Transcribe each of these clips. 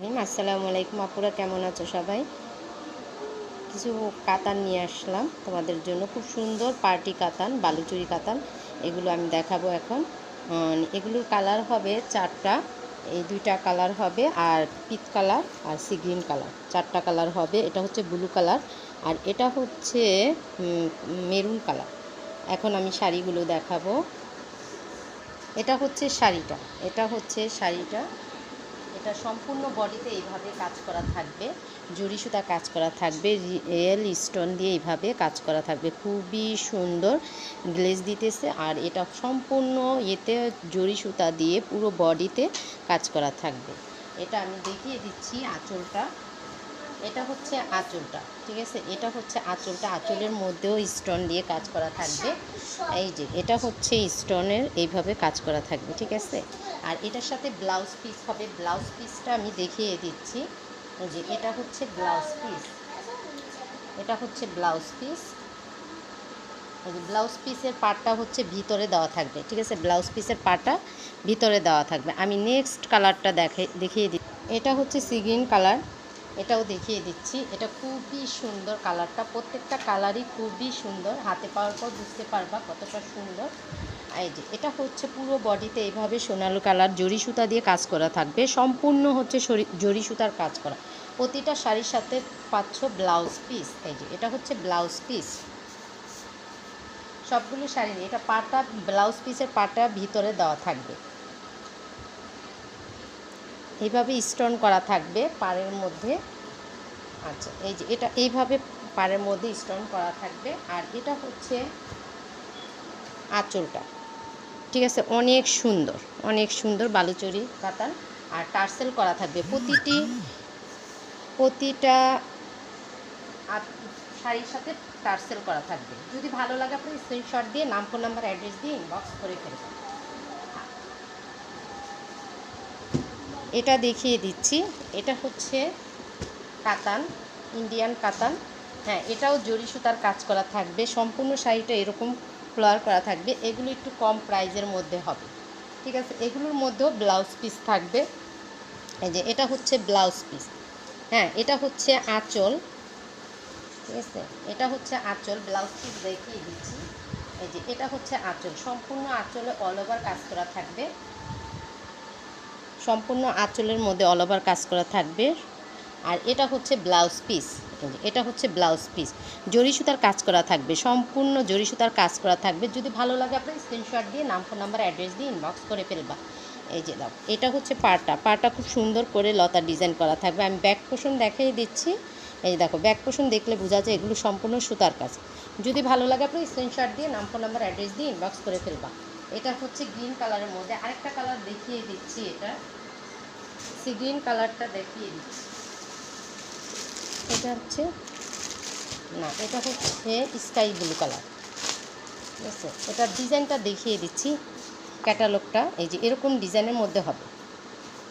রহিম আসসালামু আলাইকুম, আপুরা কেমন আছো সবাই? কিছু কাতান নিয়ে আসলাম তোমাদের জন্য। খুব সুন্দর পার্টি কাতান, বালুচুরি কাতান, এগুলো আমি দেখাবো এখন। এগুলোর কালার হবে চারটা, এই দুইটা কালার হবে আর পিত কালার আর সি গ্রিন কালার। চারটা কালার হবে, এটা হচ্ছে ব্লু কালার আর এটা হচ্ছে মেরুন কালার। এখন আমি শাড়িগুলো দেখাবো। এটা হচ্ছে শাড়িটা, এটা হচ্ছে শাড়িটা। এটা সম্পূর্ণ বডিতে এইভাবে কাজ করা থাকবে, জুড়ি সুতা কাজ করা থাকবে রিয়েল স্টোন দিয়ে এইভাবে কাজ করা থাকবে। খুবই সুন্দর গ্লেজ দিতেছে আর এটা সম্পূর্ণ এতে জুড়ি সুতা দিয়ে পুরো বডিতে কাজ করা থাকবে। এটা আমি দেখিয়ে দিচ্ছি আঁচলটা। এটা হচ্ছে আঁচলটা, ঠিক আছে? এটা হচ্ছে আঁচলটা, আঁচলের মধ্যেও স্টোন দিয়ে কাজ করা থাকবে। এই যে, এটা হচ্ছে স্টোনের এইভাবে কাজ করা থাকবে, ঠিক আছে? আর এটার সাথে ব্লাউজ পিস হবে। ব্লাউজ পিসটা আমি দেখিয়ে দিচ্ছি যে এটা হচ্ছে ব্লাউজ পিস এটা হচ্ছে ব্লাউজ পিস ব্লাউজ পিসের পার্টটা হচ্ছে ভিতরে দেওয়া থাকবে, ঠিক আছে? ব্লাউজ পিসের পার্টটা ভিতরে দেওয়া থাকবে। আমি নেক্সট কালারটা দেখে, দেখিয়ে দিই এটা হচ্ছে সিগ্রিন কালার এটাও দেখিয়ে দিচ্ছি। এটা খুবই সুন্দর কালারটা। প্রত্যেকটা কালারই খুবই সুন্দর। হাতে পাওয়ার পর বুঝতে পারবা কতটা সুন্দর। এই যে, এটা হচ্ছে পুরো বডিতে এইভাবে সোনালু কালার জরি সুতা দিয়ে কাজ করা থাকবে। সম্পূর্ণ হচ্ছে জরি সুতার কাজ করা। প্রতিটা শাড়ির সাথে পাচ্ছ ব্লাউজ পিস। এই যে, এটা হচ্ছে ব্লাউজ পিস। সবগুলো শাড়ি এটা পাটা, ব্লাউজ পিসের পাটা ভিতরে দেওয়া থাকবে। এইভাবে স্টোন করা থাকবে পাড়ের মধ্যে। আচ্ছা এই যে এটা এইভাবে পাড়ের মধ্যে স্টোন করা থাকবে। আর এটা হচ্ছে আঁচলটা। ঠিক আছে, অনেক সুন্দর অনেক সুন্দর বালুচরি কাতান। আর টার্সেল করা থাকবে। প্রতিটি, প্রতিটা শাড়ির সাথে টার্সেল করা থাকবে। যদি ভালো লাগে আপনি স্ক্রিনশট দিয়ে নাম ফোন নাম্বার অ্যাড্রেস দিয়ে ইনবক্স করে ফেলবেন। এটা দেখিয়ে দিচ্ছি। এটা হচ্ছে কাতান ইন্ডিয়ান কাতান। হ্যাঁ এটাও জরি সুতার কাজ করা থাকবে। সম্পূর্ণ শাড়িটা এরকম ফ্লোয়ার করা থাকবে। এগুলো একটু কম প্রাইজের মধ্যে হবে। ঠিক আছে? এগুলোর মধ্যেও ব্লাউজ পিস থাকবে। এই যে, এটা হচ্ছে ব্লাউজ পিস হ্যাঁ এটা হচ্ছে আঁচল। ঠিক আছে? এটা হচ্ছে আঁচল। ব্লাউজ পিস দেখিয়ে দিচ্ছি। এই যে, এটা হচ্ছে আঁচল। সম্পূর্ণ আঁচলে অল ওভার কাজ করা থাকবে। সম্পূর্ণ আঁচলের মধ্যে অল ওভার কাজ করা থাকবে। আর এটা হচ্ছে ব্লাউজ পিস এটা হচ্ছে ব্লাউজ পিস জরি সুতার কাজ করা থাকবে। সম্পূর্ণ জরি সুতার কাজ করা থাকবে। যদি ভালো লাগে আপনি স্ক্রিনশট দিয়ে, নাম ফোন নাম্বার অ্যাড্রেস দিয়ে ইনবক্স করে ফেলবা। এই যে দাও। এটা হচ্ছে পাটা। পাটা খুব সুন্দর করে লতা ডিজাইন করা থাকবে। আমি ব্যাক পোষণ দেখিয়ে দিচ্ছি। এই দেখো ব্যাক পোষণ দেখলে বোঝা যায় এগুলো সম্পূর্ণ সুতার কাজ। যদি ভালো লাগে আপনি স্ক্রিনশট দিয়ে, নাম ফোন নাম্বার অ্যাড্রেস দিয়ে ইনবক্স করে ফেলবা। এটা হচ্ছে গ্রিন কালারের মধ্যে। আরেকটা কালার দেখিয়ে দিচ্ছি এটা। সি গ্রিন কালারটা দেখিয়ে দিচ্ছি। এটা হচ্ছে, না, এটা হচ্ছে স্কাই ব্লু কালার ঠিক আছে? এটার ডিজাইনটা দেখিয়ে দিচ্ছি ক্যাটালগটা এই যে, এরকম ডিজাইনের মধ্যে হবে।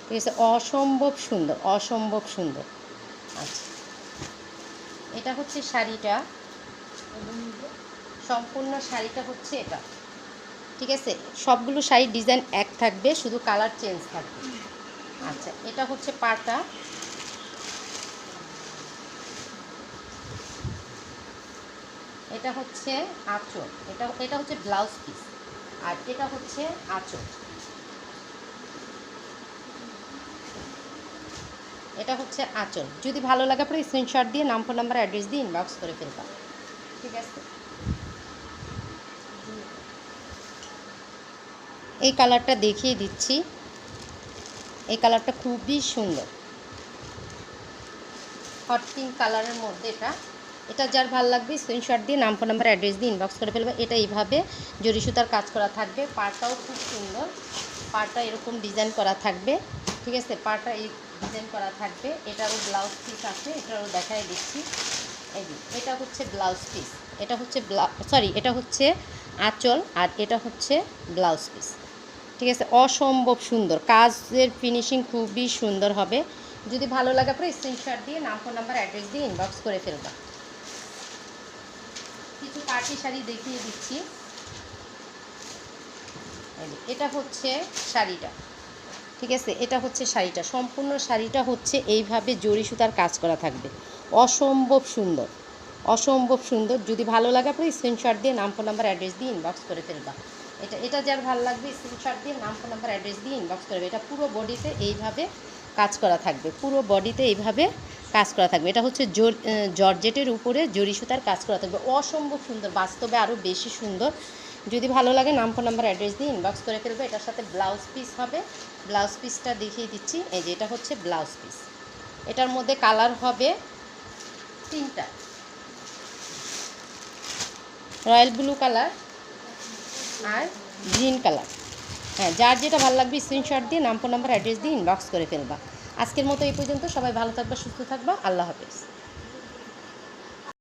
ঠিক আছে? অসম্ভব সুন্দর অসম্ভব সুন্দর। আচ্ছা। এটা হচ্ছে শাড়িটা। সম্পূর্ণ শাড়িটা হচ্ছে এটা। ঠিক আছে? সবগুলো শাড়ির ডিজাইন এক থাকবে, শুধু কালার চেঞ্জ থাকবে। আচ্ছা এটা হচ্ছে পাটা। এটা হচ্ছে আঁচল। এটা এটা হচ্ছে ব্লাউজ পিস আর এটা হচ্ছে আঁচল। এটা হচ্ছে আঁচল। যদি ভালো লাগে, আপনার স্ক্রিনশট দিয়ে নাম ফোন নাম্বার অ্যাড্রেস দিয়ে ইনবক্স করে ফেলবা ঠিক আছে? এই কালারটা দেখিয়ে দিচ্ছি। এই কালারটা খুবই সুন্দর। হট পিঙ্ক কালারের মধ্যে এটা। এটা যার ভালো লাগবে স্ক্রিনশট দিয়ে নাম ফোন নাম্বার অ্যাড্রেস দিয়ে ইনবক্স করে ফেলবে। এটা এইভাবে জরি সুতার কাজ করা থাকবে। পাড়টাও খুব সুন্দর। পাড়টা এরকম ডিজাইন করা থাকবে। ঠিক আছে? পাড়টা এই ডিজাইন করা থাকবে। এটারও ব্লাউজ পিস আছে। এটারও দেখাই দিচ্ছি। এই এটা হচ্ছে ব্লাউজ পিস এটা হচ্ছে সরি এটা হচ্ছে আঁচল আর এটা হচ্ছে ব্লাউজ পিস ঠিক আছে, অসম্ভব সুন্দর। কাজের ফিনিশিং খুবই সুন্দর হবে। যদি ভালো লাগে, পরে স্ক্রিনশট দিয়ে নাম ফোন নাম্বার অ্যাড্রেস দিয়ে ইনবক্স করে ফেলবা। কিছু পার্টি শাড়ি দেখিয়ে দিচ্ছি। এটা হচ্ছে শাড়িটা। ঠিক আছে, এটা হচ্ছে শাড়িটা। সম্পূর্ণ শাড়িটা হচ্ছে এইভাবে জরি সুতার কাজ করা থাকবে। অসম্ভব সুন্দর। অসম্ভব সুন্দর। যদি ভালো লাগে আপনি স্ক্রিনশট দিয়ে নাম ফোন নাম্বার অ্যাড্রেস দিয়ে ইনবক্স করে ফেলবা। এটা এটা যার ভালো লাগবে স্ক্রিনশট দিয়ে, নাম ফোন নাম্বার অ্যাড্রেস দিয়ে ইনবক্স করবে এটা পুরো বডিতে এইভাবে কাজ করা থাকবে। পুরো বডিতে এইভাবে কাজ করা থাকবে। এটা হচ্ছে জর্জেটের উপরে জরি সুতার কাজ করা থাকবে। অসম্ভব সুন্দর, বাস্তবে আরও বেশি সুন্দর। যদি ভালো লাগে, নাম ফোন নাম্বার অ্যাড্রেস দিয়ে ইনবক্স করে ফেলবে। এটার সাথে ব্লাউজ পিস হবে। ব্লাউজ পিসটা দেখিয়ে দিচ্ছি। এই যে, এটা হচ্ছে ব্লাউজ পিস এটার মধ্যে কালার হবে তিনটা। রয়্যাল ব্লু কালার আর গ্রিন কালার হ্যাঁ যার যেটা ভালো লাগবে স্ক্রিনশট দিয়ে, নাম ফোন নাম্বার অ্যাড্রেস দিয়ে ইনবক্স করে ফেলবা। আজকের মতো এই পর্যন্ত। সবাই ভালো থাকবা, সুস্থ থাকবা। আল্লাহ হাফেজ।